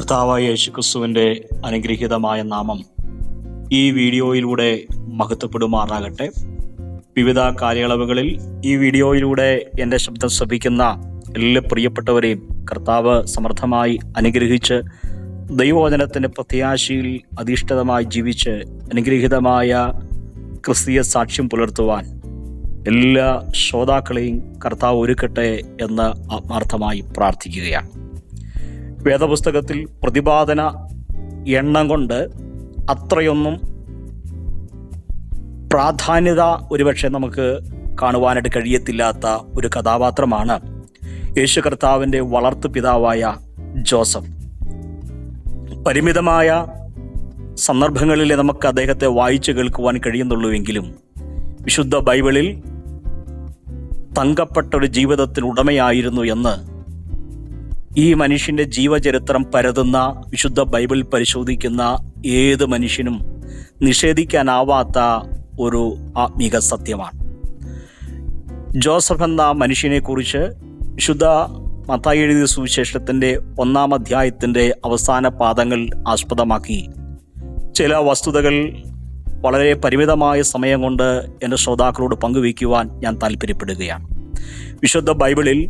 കർത്താവായ യേശുക്രിസ്തുവിന്റെ അനുഗ്രഹീതമായ നാമം ഈ വീഡിയോയിലൂടെ മഹത്വപ്പെടുമാറാകട്ടെ. വിവിധ കാലയളവുകളിൽ ഈ വീഡിയോയിലൂടെ എന്റെ ശബ്ദം ശ്രവിക്കുന്ന എല്ലാ പ്രിയപ്പെട്ടവരെയും കർത്താവ് സമർത്ഥമായി അനുഗ്രഹിച്ച് ദൈവവചനത്തിന്റെ പ്രത്യാശയിൽ അധിഷ്ഠിതമായി ജീവിച്ച് അനുഗ്രഹീതമായ ക്രിസ്തീയ സാക്ഷ്യം പുലർത്തുവാൻ എല്ലാ ശ്രോതാക്കളെയും കർത്താവ് ഒരുക്കട്ടെ എന്ന് ആത്മാർത്ഥമായി പ്രാർത്ഥിക്കുകയാണ്. വേദപുസ്തകത്തിൽ പ്രതിപാദന എണ്ണം കൊണ്ട് അത്രയൊന്നും പ്രാധാന്യത ഒരുപക്ഷെ നമുക്ക് കാണുവാനായിട്ട് കഴിയത്തില്ലാത്ത ഒരു കഥാപാത്രമാണ് യേശു കർത്താവിന്റെ വളർത്തു പിതാവായ ജോസഫ്. പരിമിതമായ സന്ദർഭങ്ങളിൽ നമുക്ക് അദ്ദേഹത്തെ വായിച്ചു കേൾക്കുവാൻ കഴിയുന്നുള്ളൂവെങ്കിലും വിശുദ്ധ ബൈബിളിൽ തങ്കപ്പെട്ട ഒരു ജീവിതത്തിന് ഉടമയായിരുന്നു എന്ന് ഈ മനുഷ്യന്റെ ജീവചരിത്രം പരതുന്ന വിശുദ്ധ ബൈബിൾ പരിശോധിക്കുന്ന ഏത് മനുഷ്യനും നിഷേധിക്കാനാവാത്ത ഒരു ആത്മീക സത്യമാണ്. ജോസഫ് എന്ന മനുഷ്യനെ കുറിച്ച് വിശുദ്ധ മത്തായി എഴുതിയ സുവിശേഷത്തിന്റെ ഒന്നാം അധ്യായത്തിന്റെ അവസാന പാദങ്ങൾ ആസ്പദമാക്കി. ചില വസ്തുതകൾ വളരെ പരിമിതമായ സമയം കൊണ്ട് എന്റെ ശ്രോതാക്കളോട് പങ്കുവയ്ക്കുവാൻ ഞാൻ താല്പര്യപ്പെടുകയാണ് വിശുദ്ധ ബൈബിളിൽ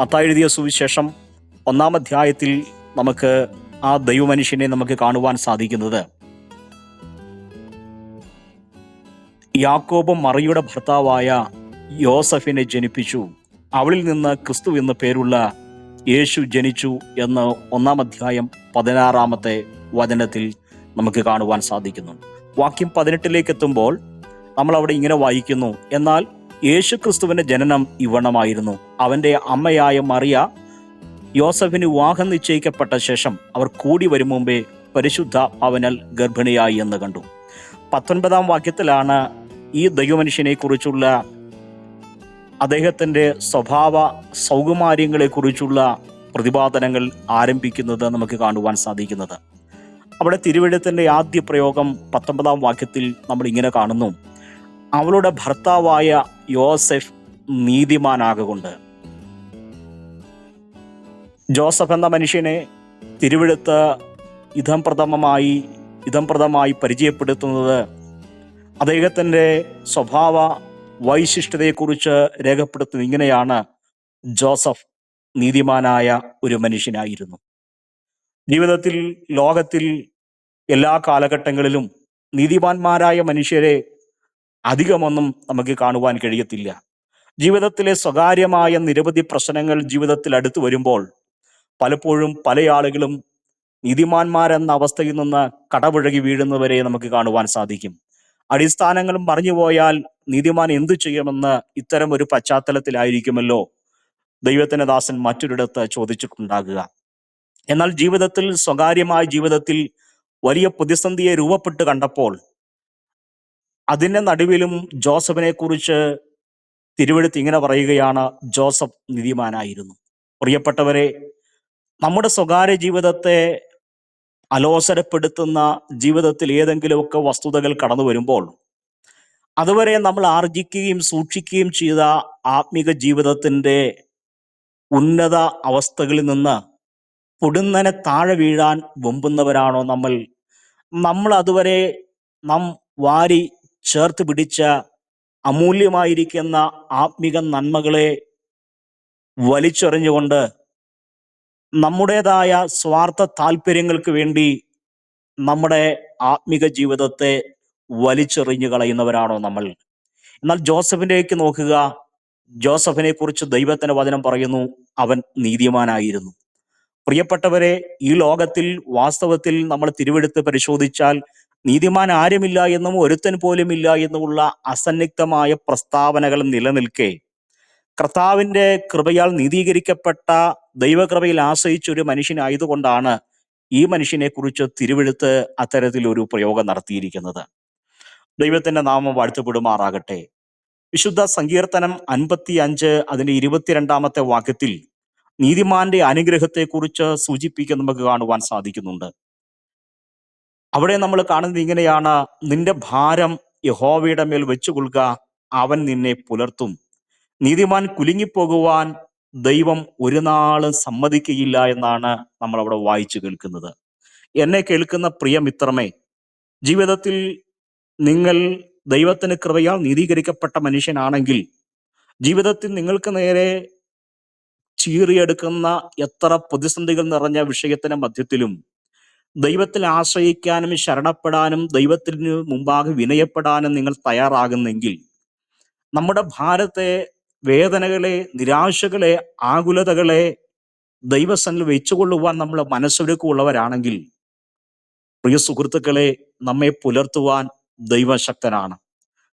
മത്തായി എഴുതിയ സുവിശേഷം ഒന്നാം അധ്യായത്തിൽ നമുക്ക് ആ ദൈവമനുഷ്യനെ നമുക്ക് കാണുവാൻ സാധിക്കുന്നത്. യാക്കോബ് മറിയുടെ ഭർത്താവായ യോസഫിനെ ജനിപ്പിച്ചു. അവളിൽ നിന്ന് ക്രിസ്തു എന്ന പേരുള്ള യേശു ജനിച്ചു എന്ന് ഒന്നാം അധ്യായം പതിനാറാമത്തെ വചനത്തിൽ നമുക്ക് കാണുവാൻ സാധിക്കുന്നു. വാക്യം പതിനെട്ടിലേക്ക് എത്തുമ്പോൾ നമ്മൾ അവിടെ ഇങ്ങനെ വായിക്കുന്നു എന്നാൽ യേശു ക്രിസ്തുവിന്റെ ജനനം ഇവണമായിരുന്നു. അവന്റെ അമ്മയായ മറിയ യോസഫിന് വിവാഹം നിശ്ചയിക്കപ്പെട്ട ശേഷം അവർ കൂടി വരും മുമ്പേ പരിശുദ്ധ അവനൽ ഗർഭിണിയായി എന്ന് കണ്ടു. പത്തൊൻപതാം വാക്യത്തിലാണ് ഈ ദൈവമനുഷ്യനെ കുറിച്ചുള്ള അദ്ദേഹത്തിന്റെ സ്വഭാവ സൗകുമാര്യങ്ങളെ കുറിച്ചുള്ള പ്രതിപാദനങ്ങൾ ആരംഭിക്കുന്നത് നമുക്ക് കാണുവാൻ സാധിക്കുന്നത്. അവിടെ തിരുവഴുത്തിന്റെ ആദ്യ പ്രയോഗം പത്തൊമ്പതാം വാക്യത്തിൽ നമ്മൾ ഇങ്ങനെ കാണുന്നു. അവളുടെ ഭർത്താവായ യോസെഫ് നീതിമാനാകൊണ്ട് ജോസഫ് എന്ന മനുഷ്യനെ തിരുവെടുത്ത് ഇതം പ്രഥമമായി ഇതം പരിചയപ്പെടുത്തുന്നത് അദ്ദേഹത്തിന്റെ സ്വഭാവ വൈശിഷ്ട്യതയെക്കുറിച്ച് രേഖപ്പെടുത്തുന്നത് ഇങ്ങനെയാണ്. ജോസഫ് നീതിമാനായ ഒരു മനുഷ്യനായിരുന്നു. ജീവിതത്തിൽ ലോകത്തിൽ എല്ലാ കാലഘട്ടങ്ങളിലും നീതിമാന്മാരായ മനുഷ്യരെ അധികമൊന്നും നമുക്ക് കാണുവാൻ കഴിയത്തില്ല. ജീവിതത്തിലെ സ്വകാര്യമായ നിരവധി പ്രശ്നങ്ങൾ ജീവിതത്തിൽ അടുത്തു വരുമ്പോൾ പലപ്പോഴും പല ആളുകളും നീതിമാന്മാരെന്ന അവസ്ഥയിൽ നിന്ന് കടപുഴകി വീഴുന്നവരെ നമുക്ക് കാണുവാൻ സാധിക്കും. അടിസ്ഥാനങ്ങളും മറിഞ്ഞുപോയാൽ നീതിമാൻ എന്തു ചെയ്യുമെന്ന് ഇത്തരം ഒരു പശ്ചാത്തലത്തിലായിരിക്കുമല്ലോ ദൈവത്തിന്റെ ദാസൻ മറ്റൊരിടത്ത് ചോദിച്ചിട്ടുണ്ടാകുക. എന്നാൽ ജീവിതത്തിൽ സ്വകാര്യമായ ജീവിതത്തിൽ വലിയ പ്രതിസന്ധിയെ രൂപപ്പെട്ട് കണ്ടപ്പോൾ അതിന്റെ നടുവിലും ജോസഫിനെ കുറിച്ച് തിരുവെടുത്ത് ഇങ്ങനെ പറയുകയാണ് ജോസഫ് നീതിമാനായിരുന്നു. പ്രിയപ്പെട്ടവരെ നമ്മുടെ സ്വകാര്യ ജീവിതത്തെ അലോസരപ്പെടുത്തുന്ന ജീവിതത്തിൽ ഏതെങ്കിലുമൊക്കെ വസ്തുതകൾ കടന്നു വരുമ്പോൾ അതുവരെ നമ്മൾ ആർജിക്കുകയും സൂക്ഷിക്കുകയും ചെയ്ത ആത്മീക ജീവിതത്തിന്റെ ഉന്നത അവസ്ഥകളിൽ നിന്ന് പൊടുന്നനെ താഴെ വീഴാൻ വെമ്പുന്നവരാണോ നമ്മൾ? നമ്മൾ അതുവരെ നാം വാരി ചേർത്ത് പിടിച്ച അമൂല്യമായിരിക്കുന്ന ആത്മീക നന്മകളെ വലിച്ചെറിഞ്ഞുകൊണ്ട് നമ്മുടേതായ സ്വാർത്ഥ താല്പര്യങ്ങൾക്ക് വേണ്ടി നമ്മുടെ ആത്മിക ജീവിതത്തെ വലിച്ചെറിഞ്ഞു കളയുന്നവരാണോ നമ്മൾ? എന്നാൽ ജോസഫിലേക്ക് നോക്കുക. ജോസഫിനെ കുറിച്ച് ദൈവത്തിന്റെ വചനം പറയുന്നു. അവൻ നീതിമാനായിരുന്നു. പ്രിയപ്പെട്ടവരെ ഈ ലോകത്തിൽ വാസ്തവത്തിൽ നമ്മൾ തിരുവെടുത്ത് പരിശോധിച്ചാൽ നീതിമാൻ ആരുമില്ല എന്നും ഒരുത്തൻ പോലും ഇല്ല എന്നുമുള്ള അസന്നിഗ്ധമായ പ്രസ്താവനകൾ നിലനിൽക്കെ കർത്താവിന്റെ കൃപയാൽ നീതീകരിക്കപ്പെട്ട ദൈവകൃപയിൽ ആശ്രയിച്ച ഒരു മനുഷ്യനായതുകൊണ്ടാണ് ഈ മനുഷ്യനെ കുറിച്ച് തിരുവെടുത്ത് അത്തരത്തിൽ ഒരു പ്രയോഗം നടത്തിയിരിക്കുന്നത്. ദൈവത്തിന്റെ നാമം വാഴ്ത്തപ്പെടുമാറാകട്ടെ. വിശുദ്ധ സങ്കീർത്തനം അൻപത്തി അഞ്ച് അതിന്റെ ഇരുപത്തിരണ്ടാമത്തെ വാക്യത്തിൽ നീതിമാന്റെ അനുഗ്രഹത്തെക്കുറിച്ച് സൂചിപ്പിക്കാൻ നമുക്ക് കാണുവാൻ സാധിക്കുന്നുണ്ട്. അവിടെ നമ്മൾ കാണുന്നത് ഇങ്ങനെയാണ് നിന്റെ ഭാരം യഹോവയുടെ മേൽ വെച്ചുകൊള്ളുക അവൻ നിന്നെ പുലർത്തും. നീതിമാൻ കുലുങ്ങിപ്പോകുവാൻ ദൈവം ഒരു നാളും സമ്മതിക്കുകയില്ല എന്നാണ് നമ്മൾ അവിടെ വായിച്ചു കേൾക്കുന്നത്. എന്നെ കേൾക്കുന്ന പ്രിയ മിത്രമേ ജീവിതത്തിൽ നിങ്ങൾ ദൈവത്തിന് കൃപയാൽ നീതീകരിക്കപ്പെട്ട മനുഷ്യനാണെങ്കിൽ ജീവിതത്തിൽ നിങ്ങൾക്ക് നേരെ ചീറിയെടുക്കുന്ന എത്ര പ്രതിസന്ധികൾ നിറഞ്ഞ വിഷയത്തിന്റെ മധ്യത്തിലും ദൈവത്തിൽ ആശ്രയിക്കാനും ശരണപ്പെടാനും ദൈവത്തിന് മുമ്പാകെ വിനയപ്പെടാനും നിങ്ങൾ തയ്യാറാകുന്നെങ്കിൽ നമ്മുടെ ഭാരത്തെ വേദനകളെ നിരാശകളെ ആകുലതകളെ ദൈവസനിൽ വെച്ചുകൊള്ളുവാൻ നമ്മൾ മനസ്സൊരുക്കമുള്ളവരാണെങ്കിൽ പ്രിയ സുഹൃത്തുക്കളെ നമ്മെ പുലർത്തുവാൻ ദൈവശക്തനാണ്.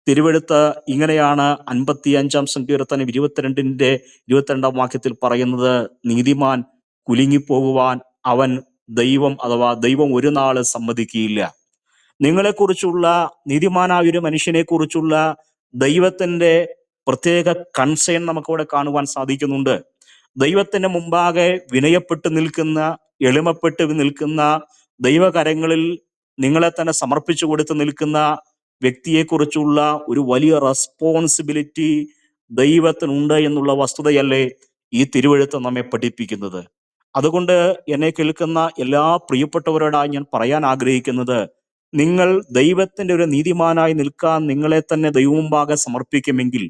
തിരുവെടുത്ത് ഇങ്ങനെയാണ് അൻപത്തി അഞ്ചാം സങ്കീർത്തനം ഇരുപത്തിരണ്ടിന്റെ ഇരുപത്തിരണ്ടാം വാക്യത്തിൽ പറയുന്നത് നീതിമാൻ കുലുങ്ങിപ്പോകുവാൻ അവൻ ദൈവം അഥവാ ദൈവം ഒരു നാൾ സമ്മതിക്കുകയില്ല. നിങ്ങളെക്കുറിച്ചുള്ള നീതിമാനായ ഒരു മനുഷ്യനെ കുറിച്ചുള്ള ദൈവത്തിന്റെ പ്രത്യേക കൺസേൺ നമുക്കിവിടെ കാണുവാൻ സാധിക്കുന്നുണ്ട്. ദൈവത്തിന്റെ മുമ്പാകെ വിനയപ്പെട്ട് നിൽക്കുന്ന എളിമപ്പെട്ട് നിൽക്കുന്ന ദൈവകരങ്ങളിൽ നിങ്ങളെ തന്നെ സമർപ്പിച്ചു കൊടുത്ത് നിൽക്കുന്ന വ്യക്തിയെക്കുറിച്ചുള്ള ഒരു വലിയ റെസ്പോൺസിബിലിറ്റി ദൈവത്തിനുണ്ട് എന്നുള്ള വസ്തുതയല്ലേ ഈ തിരുവഴുത്ത് നമ്മെ പഠിപ്പിക്കുന്നത്. അതുകൊണ്ട് എന്നെ കേൾക്കുന്ന എല്ലാ പ്രിയപ്പെട്ടവരോടായി ഞാൻ പറയാൻ ആഗ്രഹിക്കുന്നത് നിങ്ങൾ ദൈവത്തിന്റെ ഒരു നീതിമാനായി നിൽക്കാൻ നിങ്ങളെ തന്നെ ദൈവമുമ്പാകെ സമർപ്പിക്കുമെങ്കിൽ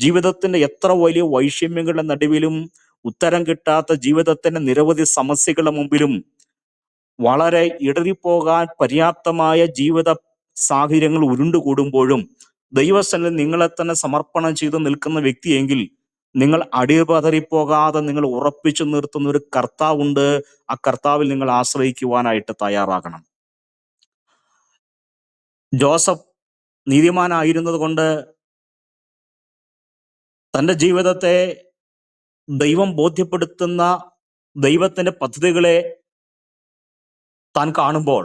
ജീവിതത്തിന്റെ എത്ര വലിയ വൈഷമ്യങ്ങളുടെ നടുവിലും ഉത്തരം കിട്ടാത്ത ജീവിതത്തിന്റെ നിരവധി സമസ്യകളുടെ മുമ്പിലും വളരെ ഇടറിപ്പോകാൻ പര്യാപ്തമായ ജീവിത സാഹചര്യങ്ങൾ ഉരുണ്ടുകൂടുമ്പോഴും ദൈവസ്ഥനിൽ നിങ്ങളെ തന്നെ സമർപ്പണം ചെയ്ത് നിൽക്കുന്ന വ്യക്തിയെങ്കിൽ നിങ്ങൾ അടിപതറിപ്പോകാതെ നിങ്ങൾ ഉറപ്പിച്ചു നിർത്തുന്ന ഒരു കർത്താവുണ്ട്. ആ കർത്താവിൽ നിങ്ങൾ ആശ്രയിക്കുവാനായിട്ട് തയ്യാറാകണം. ജോസഫ് നീതിമാനായിരുന്നത് കൊണ്ട് തന്റെ ജീവിതത്തെ ദൈവം ബോധ്യപ്പെടുത്തുന്ന ദൈവത്തിന്റെ പദ്ധതികളെ താൻ കാണുമ്പോൾ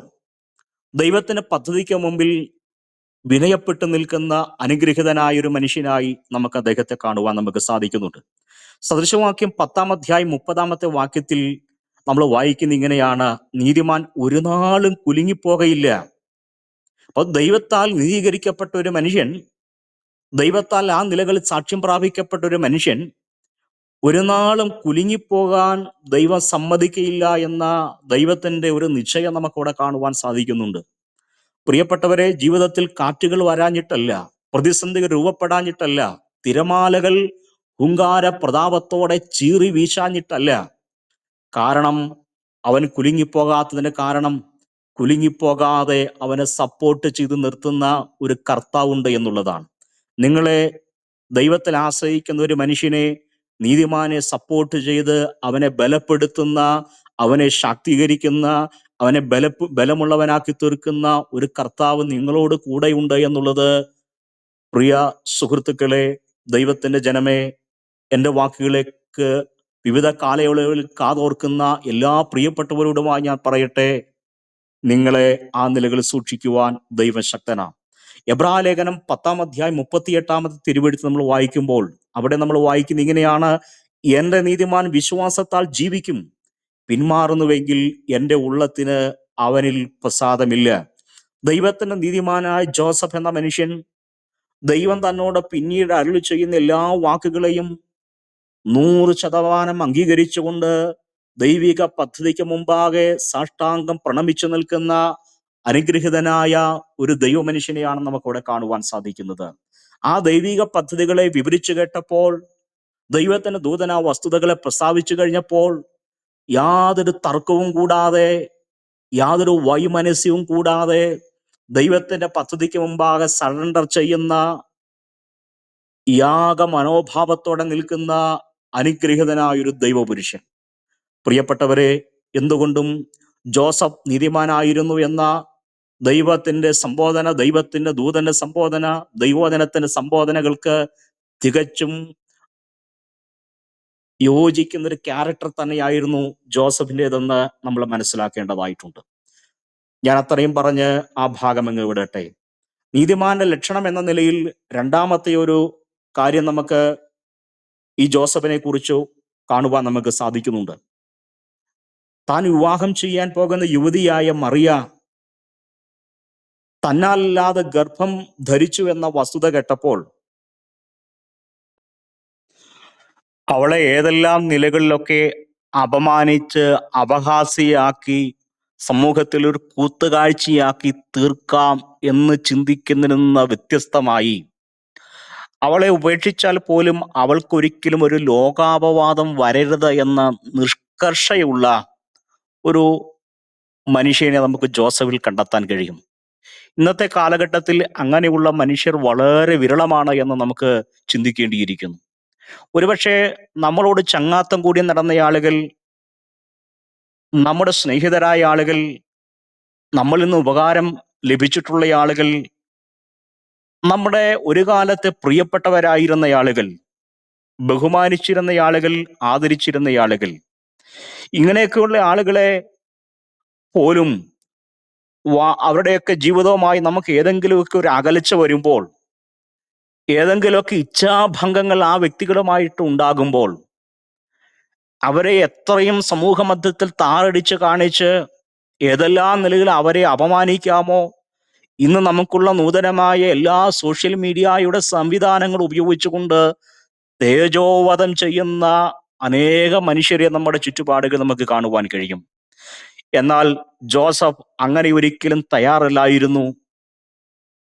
ദൈവത്തിന്റെ പദ്ധതിക്ക് മുമ്പിൽ വിനയപ്പെട്ടു നിൽക്കുന്ന അനുഗ്രഹിതനായ ഒരു മനുഷ്യനായി നമുക്ക് അദ്ദേഹത്തെ കാണുവാൻ നമുക്ക് സാധിക്കുന്നുണ്ട്. സദൃശവാക്യം പത്താം അധ്യായം മുപ്പതാമത്തെ വാക്യത്തിൽ നമ്മൾ വായിക്കുന്ന ഇങ്ങനെയാണ് നീതിമാൻ ഒരു നാളും കുലുങ്ങിപ്പോകയില്ല. അപ്പൊ ദൈവത്താൽ നീതീകരിക്കപ്പെട്ട ഒരു മനുഷ്യൻ ദൈവത്താൽ ആ നിലകളിൽ സാക്ഷ്യം പ്രാപിക്കപ്പെട്ട ഒരു മനുഷ്യൻ ഒരു നാളും കുലുങ്ങിപ്പോകാൻ ദൈവം സമ്മതിക്കയില്ല എന്ന ദൈവത്തിന്റെ ഒരു നിശ്ചയം നമുക്കവിടെ കാണുവാൻ സാധിക്കുന്നുണ്ട്. പ്രിയപ്പെട്ടവരെ ജീവിതത്തിൽ കാറ്റുകൾ വരാഞ്ഞിട്ടല്ല പ്രതിസന്ധികൾ രൂപപ്പെടാഞ്ഞിട്ടല്ല തിരമാലകൾ ഹുങ്കാര പ്രതാപത്തോടെ ചീറി വീശാഞ്ഞിട്ടല്ല. കാരണം അവൻ കുലുങ്ങിപ്പോകാത്തതിന് കാരണം കുലുങ്ങിപ്പോകാതെ അവനെ സപ്പോർട്ട് ചെയ്ത് നിർത്തുന്ന ഒരു കർത്താവുണ്ട് എന്നുള്ളതാണ്. നിങ്ങളെ ദൈവത്തിൽ ആശ്രയിക്കുന്ന ഒരു മനുഷ്യനെ നീതിമാനെ സപ്പോർട്ട് ചെയ്ത് അവനെ ബലപ്പെടുത്തുന്ന അവനെ ശാക്തീകരിക്കുന്ന അവനെ ബല ബലമുള്ളവനാക്കി തീർക്കുന്ന ഒരു കർത്താവ് നിങ്ങളോട് കൂടെയുണ്ട് എന്നുള്ളത് പ്രിയ സുഹൃത്തുക്കളെ ദൈവത്തിന്റെ ജനമേ എന്റെ വാക്കുകളേക്ക് വിവിധ കാലയളവുകളിൽ കാതോർക്കുന്ന എല്ലാ പ്രിയപ്പെട്ടവരോടുമായി ഞാൻ പറയട്ടെ. നിങ്ങളെ ആ നിലകളിൽ സൂക്ഷിക്കുവാൻ ദൈവം ശക്തനാണ് എബ്രാ ലേഖനം പത്താം അധ്യായം മുപ്പത്തി എട്ടാമത്തെ തിരുവെടുത്ത് നമ്മൾ വായിക്കുമ്പോൾ അവിടെ നമ്മൾ വായിക്കുന്ന ഇങ്ങനെയാണ് എന്റെ നീതിമാൻ വിശ്വാസത്താൽ ജീവിക്കും പിന്മാറുന്നുവെങ്കിൽ എന്റെ ഉള്ളത്തിന് അവനിൽ പ്രസാദമില്ല. ദൈവത്തിന്റെ നീതിമാനായ ജോസഫ് എന്ന മനുഷ്യൻ ദൈവം തന്നോട് പിന്നീട് അരുളി ചെയ്യുന്ന എല്ലാ വാക്കുകളെയും നൂറ് ശതമാനം അംഗീകരിച്ചുകൊണ്ട് ദൈവിക പദ്ധതിക്ക് മുമ്പാകെ സാഷ്ടാംഗം പ്രണമിച്ചു നിൽക്കുന്ന അനുഗ്രഹിതനായ ഒരു ദൈവമനുഷ്യനെയാണ് നമുക്ക് നമുക്കവിടെ കാണുവാൻ സാധിക്കുന്നത്. ആ ദൈവിക പദ്ധതികളെ വിവരിച്ചു കേട്ടപ്പോൾ ദൈവത്തിന്റെ ദൂതന വസ്തുതകളെ പ്രസ്താവിച്ചു കഴിഞ്ഞപ്പോൾ യാതൊരു തർക്കവും കൂടാതെ യാതൊരു വൈമനസ്യവും കൂടാതെ ദൈവത്തിന്റെ പദ്ധതിക്ക് മുമ്പാകെ സറണ്ടർ ചെയ്യുന്ന യാഗ മനോഭാവത്തോടെ നിൽക്കുന്ന അനുഗ്രഹിതനായ ഒരു ദൈവപുരുഷൻ. പ്രിയപ്പെട്ടവരെ എന്തുകൊണ്ടും ജോസഫ് നീതിമാനായിരുന്നു എന്ന ദൈവത്തിന്റെ സംബോധന ദൈവത്തിന്റെ ദൂതന്റെ സംബോധന ദൈവോധനത്തിന്റെ സംബോധനകൾക്ക് തികച്ചും യോജിക്കുന്ന ഒരു ക്യാരക്ടർ തന്നെയായിരുന്നു ജോസഫിന്റെതെന്ന് നമ്മൾ മനസ്സിലാക്കേണ്ടതായിട്ടുണ്ട്. ഞാൻ അത്രയും പറഞ്ഞ് ആ ഭാഗം വിടട്ടെ. നീതിമാന്റെ ലക്ഷണം എന്ന നിലയിൽ രണ്ടാമത്തെ ഒരു കാര്യം നമുക്ക് ഈ ജോസഫിനെ കുറിച്ച് കാണുവാൻ നമുക്ക് സാധിക്കുന്നുണ്ട്. താൻ വിവാഹം ചെയ്യാൻ പോകുന്ന യുവതിയായ മറിയ തന്നാലല്ലാതെ ഗർഭം ധരിച്ചു എന്ന വസ്തുത കേട്ടപ്പോൾ അവളെ ഏതെല്ലാം നിലകളിലൊക്കെ അപമാനിച്ച് അപഹാസിയാക്കി സമൂഹത്തിൽ ഒരു കൂത്തുകാഴ്ചയാക്കി തീർക്കാം എന്ന് ചിന്തിക്കുന്നതിൽ നിന്ന് വ്യത്യസ്തമായി. അവളെ ഉപേക്ഷിച്ചാൽ പോലും അവൾക്കൊരിക്കലും ഒരു ലോകാപവാദം വരരുത് എന്ന നിഷ്കർഷയുള്ള ഒരു മനുഷ്യനെ നമുക്ക് ജോസഫിൽ കണ്ടെത്താൻ കഴിയും. ഇന്നത്തെ കാലഘട്ടത്തിൽ അങ്ങനെയുള്ള മനുഷ്യർ വളരെ വിരളമാണ് എന്ന് നമുക്ക് ചിന്തിക്കേണ്ടിയിരിക്കുന്നു. ഒരുപക്ഷെ നമ്മളോട് ചങ്ങാത്തം കൂടി നടന്ന ആളുകൾ നമ്മുടെ സ്നേഹിതരായ ആളുകൾ നമ്മളിൽ നിന്ന് ഉപകാരം ലഭിച്ചിട്ടുള്ള ആളുകൾ നമ്മുടെ ഒരു കാലത്തെ പ്രിയപ്പെട്ടവരായിരുന്ന ആളുകൾ ബഹുമാനിച്ചിരുന്ന ആളുകൾ ആദരിച്ചിരുന്ന ആളുകൾ ഇങ്ങനെയൊക്കെയുള്ള ആളുകളെ പോലും അവരുടെയൊക്കെ ജീവിതവുമായി നമുക്ക് ഏതെങ്കിലുമൊക്കെ ഒരു അകലച്ച വരുമ്പോൾ ഏതെങ്കിലുമൊക്കെ ഇച്ഛാഭംഗങ്ങൾ ആ വ്യക്തികളുമായിട്ട് ഉണ്ടാകുമ്പോൾ അവരെ എത്രയും സമൂഹ മധ്യത്തിൽ താറടിച്ച് കാണിച്ച് ഏതെല്ലാം നിലയിൽ അവരെ അപമാനിക്കാമോ ഇന്ന് നമുക്കുള്ള നൂതനമായ എല്ലാ സോഷ്യൽ മീഡിയയുടെ സംവിധാനങ്ങൾ ഉപയോഗിച്ചുകൊണ്ട് തേജോവധം ചെയ്യുന്ന അനേക മനുഷ്യരെ നമ്മുടെ ചുറ്റുപാടുകൾ നമുക്ക് കാണുവാൻ കഴിയും. എന്നാൽ ജോസഫ് അങ്ങനെ ഒരിക്കലും തയ്യാറല്ലായിരുന്നു.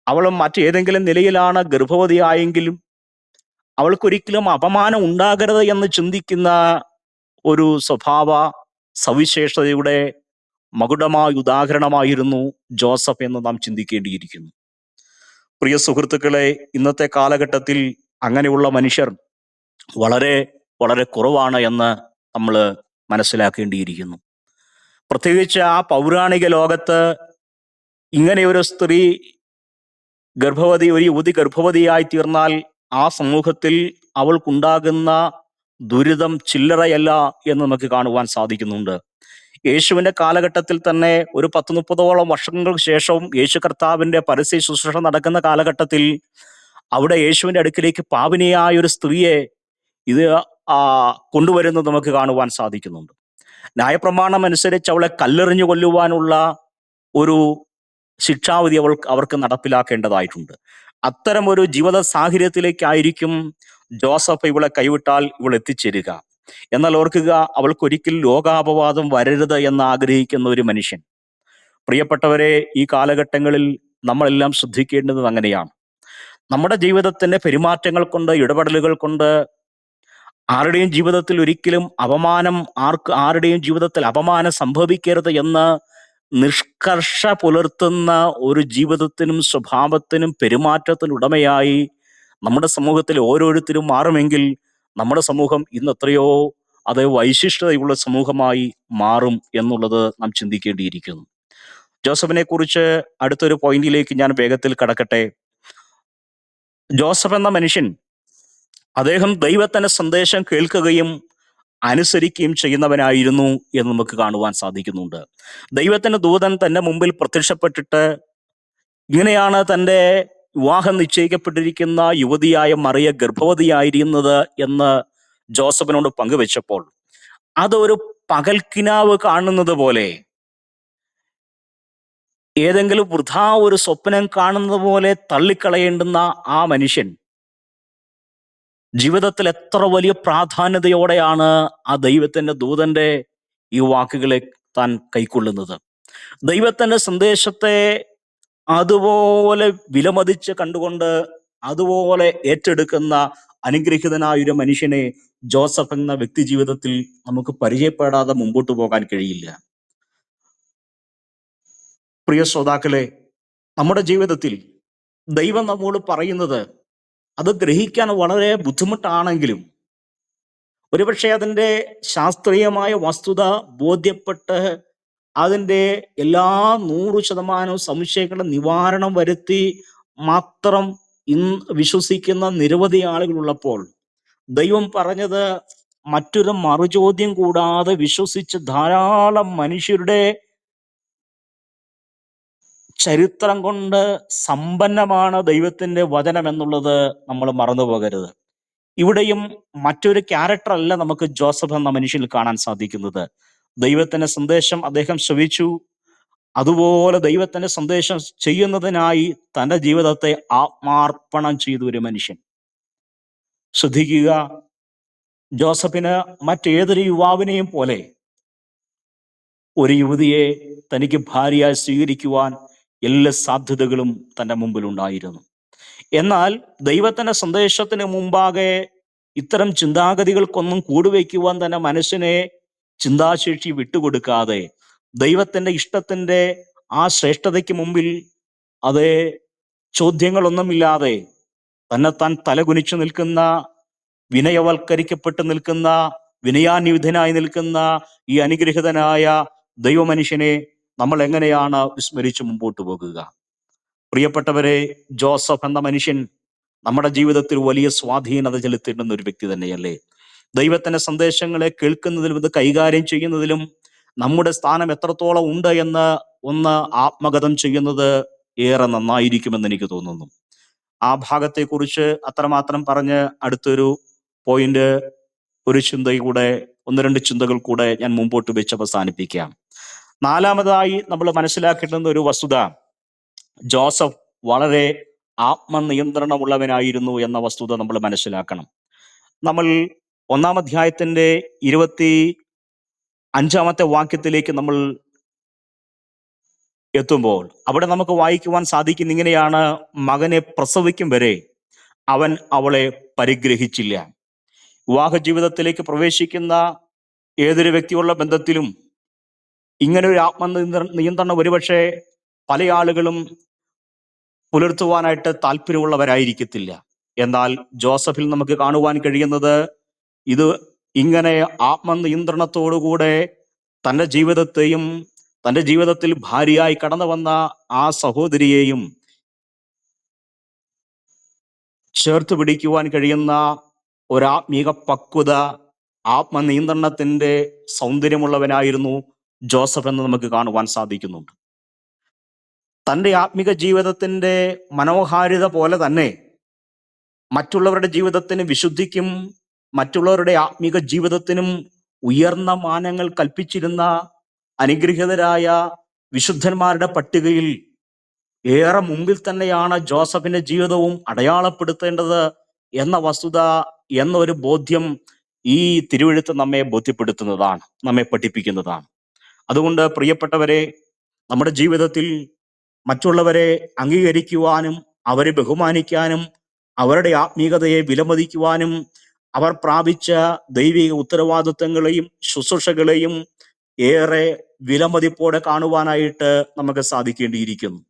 അവളും മറ്റേതെങ്കിലും നിലയിലാണ് ഗർഭവതിയായെങ്കിലും അവൾക്കൊരിക്കലും അപമാനം ഉണ്ടാകരുത് എന്ന് ചിന്തിക്കുന്ന ഒരു സ്വഭാവ സവിശേഷതയുടെ മകുടമായ ഉദാഹരണമായിരുന്നു ജോസഫ് എന്ന് നാം ചിന്തിക്കേണ്ടിയിരിക്കുന്നു. പ്രിയ സുഹൃത്തുക്കളെ ഇന്നത്തെ കാലഘട്ടത്തിൽ അങ്ങനെയുള്ള മനുഷ്യർ വളരെ വളരെ കുറവാണ് എന്ന് നമ്മൾ മനസ്സിലാക്കേണ്ടിയിരിക്കുന്നു. പ്രത്യേകിച്ച് ആ പൗരാണിക ലോകത്ത് ഇങ്ങനെ ഒരു സ്ത്രീ ഗർഭവതി ഒരു യുവതി ഗർഭവതിയായി തീർന്നാൽ ആ സമൂഹത്തിൽ അവൾക്കുണ്ടാകുന്ന ദുരിതം ചില്ലറയല്ല എന്ന് നമുക്ക് കാണുവാൻ സാധിക്കുന്നുണ്ട്. യേശുവിന്റെ കാലഘട്ടത്തിൽ തന്നെ ഒരു പത്ത് മുപ്പതോളം വർഷങ്ങൾക്ക് ശേഷവും യേശു കർത്താവിന്റെ പരസ്യ ശുശ്രൂഷ നടക്കുന്ന കാലഘട്ടത്തിൽ അവിടെ യേശുവിന്റെ അടുക്കിലേക്ക് പാപിനിയായ ഒരു സ്ത്രീയെ ഇത് കൊണ്ടുവരുന്നത് നമുക്ക് കാണുവാൻ സാധിക്കുന്നുണ്ട്. ന്യായപ്രമാണം അനുസരിച്ച് അവളെ കല്ലെറിഞ്ഞു കൊല്ലുവാനുള്ള ഒരു ശിക്ഷാവിധി അവൾ അവർക്ക് നടപ്പിലാക്കേണ്ടതായിട്ടുണ്ട്. അത്തരം ഒരു ജീവിത സാഹചര്യത്തിലേക്കായിരിക്കും ജോസഫ് ഇവളെ കൈവിട്ടാൽ ഇവൾ എത്തിച്ചേരുക. എന്നാൽ ഓർക്കുക അവൾക്കൊരിക്കൽ ലോകാപവാദം വരരുത് എന്ന് ആഗ്രഹിക്കുന്ന ഒരു മനുഷ്യൻ. പ്രിയപ്പെട്ടവരെ ഈ കാലഘട്ടങ്ങളിൽ നമ്മളെല്ലാം ശ്രദ്ധിക്കേണ്ടത് അങ്ങനെയാണ്. നമ്മുടെ ജീവിതത്തിന്റെ പെരുമാറ്റങ്ങൾ കൊണ്ട് ഇടപെടലുകൾ കൊണ്ട് ആരുടെയും ജീവിതത്തിൽ ഒരിക്കലും അപമാനം ആർക്ക് ആരുടെയും ജീവിതത്തിൽ അപമാനം സംഭവിക്കരുത് എന്ന് നിഷ്കർഷ പുലർത്തുന്ന ഒരു ജീവിതത്തിനും സ്വഭാവത്തിനും പെരുമാറ്റത്തിനും ഉടമയായി നമ്മുടെ സമൂഹത്തിൽ ഓരോരുത്തരും മാറുമെങ്കിൽ നമ്മുടെ സമൂഹം ഇന്ന് എത്രയോ അത് വൈശിഷ്ടതയുള്ള സമൂഹമായി മാറും എന്നുള്ളത് നാം ചിന്തിക്കേണ്ടിയിരിക്കുന്നു. ജോസഫിനെ കുറിച്ച് അടുത്തൊരു പോയിന്റിലേക്ക് ഞാൻ വേഗത്തിൽ കടക്കട്ടെ. ജോസഫ് എന്ന മനുഷ്യൻ അദ്ദേഹം ദൈവത്തിന്റെ സന്ദേശം കേൾക്കുകയും അനുസരിക്കുകയും ചെയ്യുന്നവനായിരുന്നു എന്ന് നമുക്ക് കാണുവാൻ സാധിക്കുന്നുണ്ട്. ദൈവത്തിന്റെ ദൂതൻ തന്റെ മുമ്പിൽ പ്രത്യക്ഷപ്പെട്ടിട്ട് ഇങ്ങനെയാണ് തന്റെ വിവാഹം നിശ്ചയിക്കപ്പെട്ടിരിക്കുന്ന യുവതിയായ മറിയ ഗർഭവതിയായിരുന്നത് എന്ന് ജോസഫിനോട് പങ്കുവെച്ചപ്പോൾ അതൊരു പകൽക്കിനാവ് കാണുന്നത് പോലെ ഏതെങ്കിലും വൃഥാ ഒരു സ്വപ്നം കാണുന്നത് പോലെ തള്ളിക്കളയേണ്ടുന്ന ആ മനുഷ്യൻ ജീവിതത്തിൽ എത്ര വലിയ പ്രാധാന്യതയോടെയാണ് ആ ദൈവത്തിന്റെ ദൂതന്റെ ഈ വാക്കുകളെ താൻ കൈക്കൊള്ളുന്നത്. ദൈവത്തിന്റെ സന്ദേശത്തെ അതുപോലെ വിലമതിച്ച് കണ്ടുകൊണ്ട് അതുപോലെ ഏറ്റെടുക്കുന്ന അനുഗ്രഹീതനായ ഒരു മനുഷ്യനെ ജോസഫ് എന്ന വ്യക്തി ജീവിതത്തിൽ നമുക്ക് പരിചയപ്പെടാതെ മുമ്പോട്ട് പോകാൻ കഴിയില്ല. പ്രിയ ശ്രോതാക്കളെ നമ്മുടെ ജീവിതത്തിൽ ദൈവം നമ്മോട് പറയുന്നത് അത് ഗ്രഹിക്കാൻ വളരെ ബുദ്ധിമുട്ടാണെങ്കിലും ഒരുപക്ഷെ അതിന്റെ ശാസ്ത്രീയമായ വസ്തുത ബോധ്യപ്പെട്ട് അതിന്റെ എല്ലാ നൂറ് ശതമാനവും സംശയങ്ങളുടെ നിവാരണം വരുത്തി മാത്രം ഇന്ന് വിശ്വസിക്കുന്ന നിരവധി ആളുകളുള്ളപ്പോൾ ദൈവം പറഞ്ഞത് മറ്റൊരു മറുചോദ്യം കൂടാതെ വിശ്വസിച്ച് ധാരാളം മനുഷ്യരുടെ ചരിത്രം കൊണ്ട് സമ്പന്നമാണ് ദൈവത്തിന്റെ വചനം എന്നുള്ളത് നമ്മൾ മറന്നു പോകരുത്. ഇവിടെയും മറ്റൊരു ക്യാരക്ടർ അല്ല നമുക്ക് ജോസഫ് എന്ന മനുഷ്യനിൽ കാണാൻ സാധിക്കുന്നത്. ദൈവത്തിന്റെ സന്ദേശം അദ്ദേഹം ശ്രവിച്ചു. അതുപോലെ ദൈവത്തിന്റെ സന്ദേശം ചെയ്യുന്നതിനായി തന്റെ ജീവിതത്തെ ആത്മാർപ്പണം ചെയ്തു ഒരു മനുഷ്യൻ. ശ്രദ്ധിക്കുക ജോസഫിന് മറ്റേതൊരു യുവാവിനെയും പോലെ ഒരു യുവതിയെ തനിക്ക് ഭാര്യയായി സ്വീകരിക്കുവാൻ എല്ലാ സാധ്യതകളും തന്റെ മുമ്പിലുണ്ടായിരുന്നു എന്നാൽ ദൈവത്തിന്റെ സന്ദേശത്തിന് മുമ്പാകെ ഇത്തരം ചിന്താഗതികൾക്കൊന്നും കൂടുവയ്ക്കുവാൻ തന്നെ മനസ്സിനെ ചിന്താശേഷി വിട്ടുകൊടുക്കാതെ ദൈവത്തിന്റെ ഇഷ്ടത്തിന്റെ ആ ശ്രേഷ്ഠതയ്ക്ക് മുമ്പിൽ അത് ചോദ്യങ്ങളൊന്നുമില്ലാതെ താൻ തലകുനിച്ചു നിൽക്കുന്ന വിനയവൽക്കരിക്കപ്പെട്ട് നിൽക്കുന്ന വിനയാന്യുതനായി നിൽക്കുന്ന ഈ അനുഗ്രഹിതനായ ദൈവമനുഷ്യനെ നമ്മൾ എങ്ങനെയാണ് വിസ്മരിച്ച് മുമ്പോട്ട് പോകുക? പ്രിയപ്പെട്ടവരെ ജോസഫ് എന്ന മനുഷ്യൻ നമ്മുടെ ജീവിതത്തിൽ വലിയ സ്വാധീനത ചെലുത്തിയിട്ടുന്ന ഒരു വ്യക്തി തന്നെയല്ലേ? ദൈവത്തിന്റെ സന്ദേശങ്ങളെ കേൾക്കുന്നതിലും ഇത് കൈകാര്യം ചെയ്യുന്നതിലും നമ്മുടെ സ്ഥാനം എത്രത്തോളം ഉണ്ട് എന്ന് ഒന്ന് ആത്മഗതം ചെയ്യുന്നത് ഏറെ നന്നായിരിക്കുമെന്ന് എനിക്ക് തോന്നുന്നു. ആ ഭാഗത്തെക്കുറിച്ച് അത്രമാത്രം പറഞ്ഞ് അടുത്തൊരു പോയിന്റ് ഒരു ചിന്തയിലൂടെ ഒന്ന് രണ്ട് ചിന്തകൾ കൂടെ ഞാൻ മുമ്പോട്ട് വെച്ച് അവസാനിപ്പിക്കാം. നാലാമതായി നമ്മൾ മനസ്സിലാക്കേണ്ടുന്ന ഒരു വസ്തുത ജോസഫ് വളരെ ആത്മനിയന്ത്രണമുള്ളവനായിരുന്നു എന്ന വസ്തുത നമ്മൾ മനസ്സിലാക്കണം. നമ്മൾ ഒന്നാം അധ്യായത്തിന്റെ ഇരുപത്തി അഞ്ചാമത്തെ വാക്യത്തിലേക്ക് നമ്മൾ എത്തുമ്പോൾ അവിടെ നമുക്ക് വായിക്കുവാൻ സാധിക്കുന്ന ഇങ്ങനെയാണ് മകനെ പ്രസവിക്കും വരെ അവൻ അവളെ പരിഗ്രഹിച്ചില്ല. വിവാഹ ജീവിതത്തിലേക്ക് പ്രവേശിക്കുന്ന ഏതൊരു വ്യക്തിയുള്ള ബന്ധത്തിലും ഇങ്ങനെ ഒരു ആത്മ നിയന്ത്രണം ഒരുപക്ഷെ പല ആളുകളും പുലർത്തുവാനായിട്ട് താല്പര്യമുള്ളവരായിരിക്കത്തില്ല. എന്നാൽ ജോസഫിൽ നമുക്ക് കാണുവാൻ കഴിയുന്നത് ഇത് ഇങ്ങനെ ആത്മനിയന്ത്രണത്തോടുകൂടെ തന്റെ ജീവിതത്തെയും തന്റെ ജീവിതത്തിൽ ഭാര്യയായി കടന്നു വന്ന ആ സഹോദരിയെയും ചേർത്ത് പിടിക്കുവാൻ കഴിയുന്ന ഒരാത്മീക പക്വത ആത്മനിയന്ത്രണത്തിന്റെ സൗന്ദര്യമുള്ളവനായിരുന്നു ജോസഫ് എന്ന് നമുക്ക് കാണുവാൻ സാധിക്കുന്നുണ്ട്. തന്റെ ആത്മിക ജീവിതത്തിന്റെ മനോഹാരിത പോലെ തന്നെ മറ്റുള്ളവരുടെ ജീവിതത്തിന് വിശുദ്ധിക്കും മറ്റുള്ളവരുടെ ആത്മിക ജീവിതത്തിനും ഉയർന്ന മാനങ്ങൾ കൽപ്പിച്ചിരുന്ന അനുഗ്രഹീതരായ വിശുദ്ധന്മാരുടെ പട്ടികയിൽ ഏറെ മുമ്പിൽ തന്നെയാണ് ജോസഫിന്റെ ജീവിതവും അടയാളപ്പെടുത്തേണ്ടത് എന്ന വസ്തുത എന്നൊരു ബോധ്യം ഈ തിരുവഴുത്ത് നമ്മെ ബോധ്യപ്പെടുത്തുന്നതാണ് നമ്മെ പഠിപ്പിക്കുന്നതാണ്. അതുകൊണ്ട് പ്രിയപ്പെട്ടവരെ നമ്മുടെ ജീവിതത്തിൽ മറ്റുള്ളവരെ അംഗീകരിക്കുവാനും അവരെ ബഹുമാനിക്കാനും അവരുടെ ആത്മീകതയെ വിലമതിക്കുവാനും അവർ പ്രാപിച്ച ദൈവിക ഉത്തരവാദിത്വങ്ങളെയും ശുശ്രൂഷകളെയും ഏറെ വിലമതിപ്പോടെ കാണുവാനായിട്ട് നമുക്ക് സാധിക്കേണ്ടിയിരിക്കുന്നു.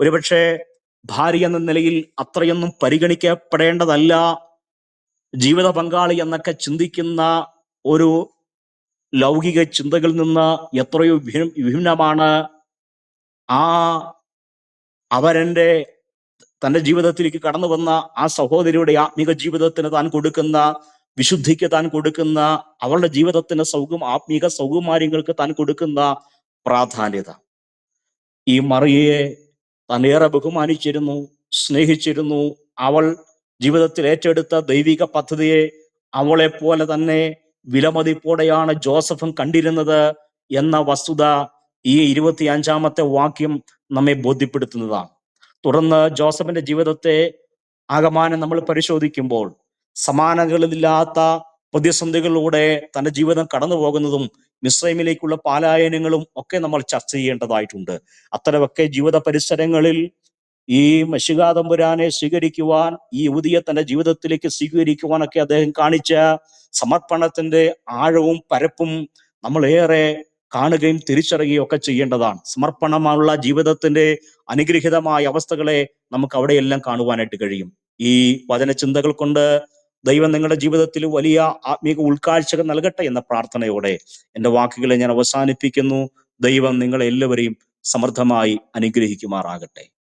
ഒരുപക്ഷെ ഭാര്യ എന്ന നിലയിൽ അത്രയൊന്നും പരിഗണിക്കപ്പെടേണ്ടതല്ല. ജീവിത പങ്കാളി എന്നൊക്കെ ചിന്തിക്കുന്ന ഒരു ലൗകിക ചിന്തകളിൽ നിന്ന് എത്രയോ വിഭിന്നമാണ് ആ അവരന്റെ തന്റെ ജീവിതത്തിലേക്ക് കടന്നു വന്ന ആ സഹോദരിയുടെ ആത്മീക ജീവിതത്തിന് താൻ കൊടുക്കുന്ന വിശുദ്ധിക്ക് താൻ കൊടുക്കുന്ന അവളുടെ ജീവിതത്തിന് സൗകും ആത്മീക സൗകുമാര്യങ്ങൾക്ക് താൻ കൊടുക്കുന്ന പ്രാധാന്യത. ഈ മറിയയെ താൻ ഏറെ ബഹുമാനിച്ചിരുന്നു സ്നേഹിച്ചിരുന്നു. അവൾ ജീവിതത്തിൽ ഏറ്റെടുത്ത ദൈവിക പദ്ധതിയെ അവളെ പോലെ തന്നെ വിലമതിപ്പോടെയാണ് ജോസഫും കണ്ടിരുന്നത് എന്ന വസ്തുത ഈ ഇരുപത്തി അഞ്ചാമത്തെ വാക്യം നമ്മെ ബോധ്യപ്പെടുത്തുന്നതാണ്. തുടർന്ന് ജോസഫിന്റെ ജീവിതത്തെ ആകമാനം നമ്മൾ പരിശോധിക്കുമ്പോൾ സമാനതകളില്ലാത്ത പ്രതിസന്ധികളിലൂടെ തന്റെ ജീവിതം കടന്നു പോകുന്നതും മിശ്രൈമിലേക്കുള്ള പാലായനങ്ങളും ഒക്കെ നമ്മൾ ചർച്ച ചെയ്യേണ്ടതായിട്ടുണ്ട്. അത്തരമൊക്കെ ജീവിത പരിസരങ്ങളിൽ ഈ മഷികാതമ്പുരാനെ സ്വീകരിക്കുവാൻ ഈ യുവതിയെ തന്റെ ജീവിതത്തിലേക്ക് സ്വീകരിക്കുവാനൊക്കെ അദ്ദേഹം കാണിച്ച സമർപ്പണത്തിന്റെ ആഴവും പരപ്പും നമ്മൾ ഏറെ കാണുകയും തിരിച്ചറിയുകയും ഒക്കെ ചെയ്യേണ്ടതാണ്. സമർപ്പണമുള്ള ജീവിതത്തിന്റെ അനുഗ്രഹിതമായ അവസ്ഥകളെ നമുക്ക് അവിടെയെല്ലാം കാണുവാനായിട്ട് കഴിയും. ഈ വചന ചിന്തകൾ കൊണ്ട് ദൈവം നിങ്ങളുടെ ജീവിതത്തിൽ വലിയ ആത്മീക ഉൾക്കാഴ്ചകൾ നൽകട്ടെ എന്ന പ്രാർത്ഥനയോടെ എന്റെ വാക്കുകളെ ഞാൻ അവസാനിപ്പിക്കുന്നു. ദൈവം നിങ്ങളെ എല്ലാവരെയും സമൃദ്ധമായി അനുഗ്രഹിക്കുമാറാകട്ടെ.